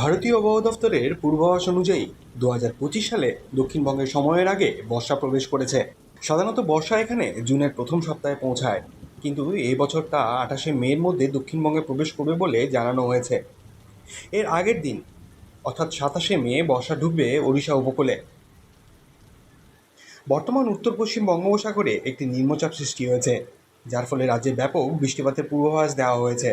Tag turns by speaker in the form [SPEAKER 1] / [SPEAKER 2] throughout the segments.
[SPEAKER 1] ভারতীয় আবহাওয়া দফতরের পূর্বাভাস অনুযায়ী দু পঁচিশ সালে দক্ষিণবঙ্গের সময়ের আগে বর্ষা প্রবেশ করেছে। সাধারণত বর্ষা এখানে জুনের প্রথম সপ্তাহে পৌঁছায়। কিন্তু এই বছর তা আঠাশে মের মধ্যে দক্ষিণবঙ্গে প্রবেশ করবে বলে জানানো হয়েছে। এর আগের দিন, অর্থাৎ সাতাশে মে, বর্ষা ঢুকবে ওড়িশা উপকূলে। বর্তমান উত্তর পশ্চিম বঙ্গোপসাগরে একটি নিম্নচাপ সৃষ্টি হয়েছে, যার ফলে রাজ্যে ব্যাপক বৃষ্টিপাতের পূর্বাভাস দেওয়া হয়েছে।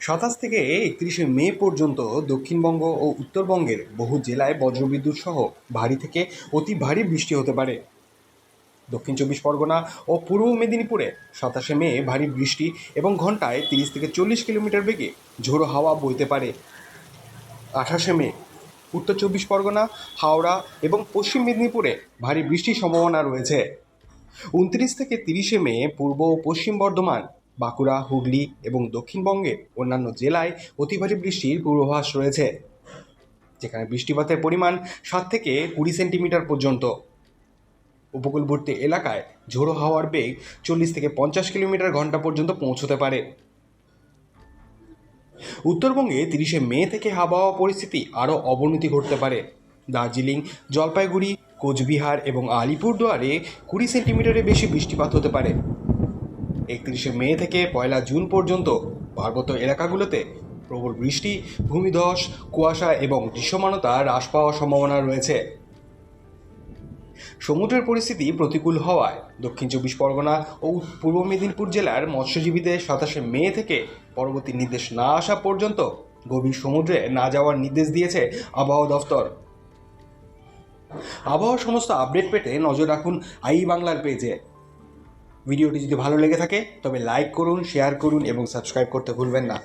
[SPEAKER 1] সাতাশ থেকে একত্রিশে মে পর্যন্ত দক্ষিণবঙ্গ ও উত্তরবঙ্গের বহু জেলায় বজ্রবিদ্যুৎ সহ ভারী থেকে অতি ভারী বৃষ্টি হতে পারে। দক্ষিণ চব্বিশ পরগনা ও পূর্ব মেদিনীপুরে সাতাশে মে ভারী বৃষ্টি এবং ঘন্টায় তিরিশ থেকে চল্লিশ কিলোমিটার বেগে ঝোড়ো হাওয়া বইতে পারে। আঠাশে মে উত্তর চব্বিশ পরগনা, হাওড়া এবং পশ্চিম মেদিনীপুরে ভারী বৃষ্টির সম্ভাবনা রয়েছে। উনত্রিশ থেকে তিরিশে মে পূর্ব ও পশ্চিম বর্ধমান বাঁকুড়া, হুগলি এবং দক্ষিণবঙ্গের অন্যান্য জেলায় অতি ভারী বৃষ্টির পূর্বাভাস রয়েছে। যেখানে বৃষ্টিপাতের পরিমাণ সাত থেকে কুড়ি সেন্টিমিটার পর্যন্ত। উপকূলবর্তী এলাকায় ঝোড়ো হাওয়ার বেগ চল্লিশ থেকে পঞ্চাশ কিলোমিটার ঘণ্টা পর্যন্ত পৌঁছতে পারে। উত্তরবঙ্গে তিরিশে মে থেকে আবহাওয়া পরিস্থিতি আরও অবনতি ঘটতে পারে। দার্জিলিং, জলপাইগুড়ি, কোচবিহার এবং আলিপুরদুয়ারে কুড়ি সেন্টিমিটারের বেশি বৃষ্টিপাত হতে পারে। একত্রিশে মে থেকে পয়লা জুন পর্যন্ত পার্বত্য এলাকাগুলোতে প্রবল বৃষ্টি, ভূমিধস, কুয়াশা এবং দৃশ্যমানতা হ্রাস পাওয়ার সম্ভাবনা রয়েছে। সমুদ্রের পরিস্থিতি প্রতিকূল হওয়ায় দক্ষিণ চব্বিশ পরগনা ও পূর্ব মেদিনীপুর জেলার মৎস্যজীবীদের সাতাশে মে থেকে পরবর্তী নির্দেশ না আসা পর্যন্ত গভীর সমুদ্রে না যাওয়ার নির্দেশ দিয়েছে আবহাওয়া দফতর। আবহাওয়ার সমস্ত আপডেট পেতে নজর রাখুন আই বাংলার পেজে। ভিডিওটি যদি ভালো লেগে থাকে, তবে লাইক করুন শেয়ার করুন এবং সাবস্ক্রাইব করতে ভুলবেন না।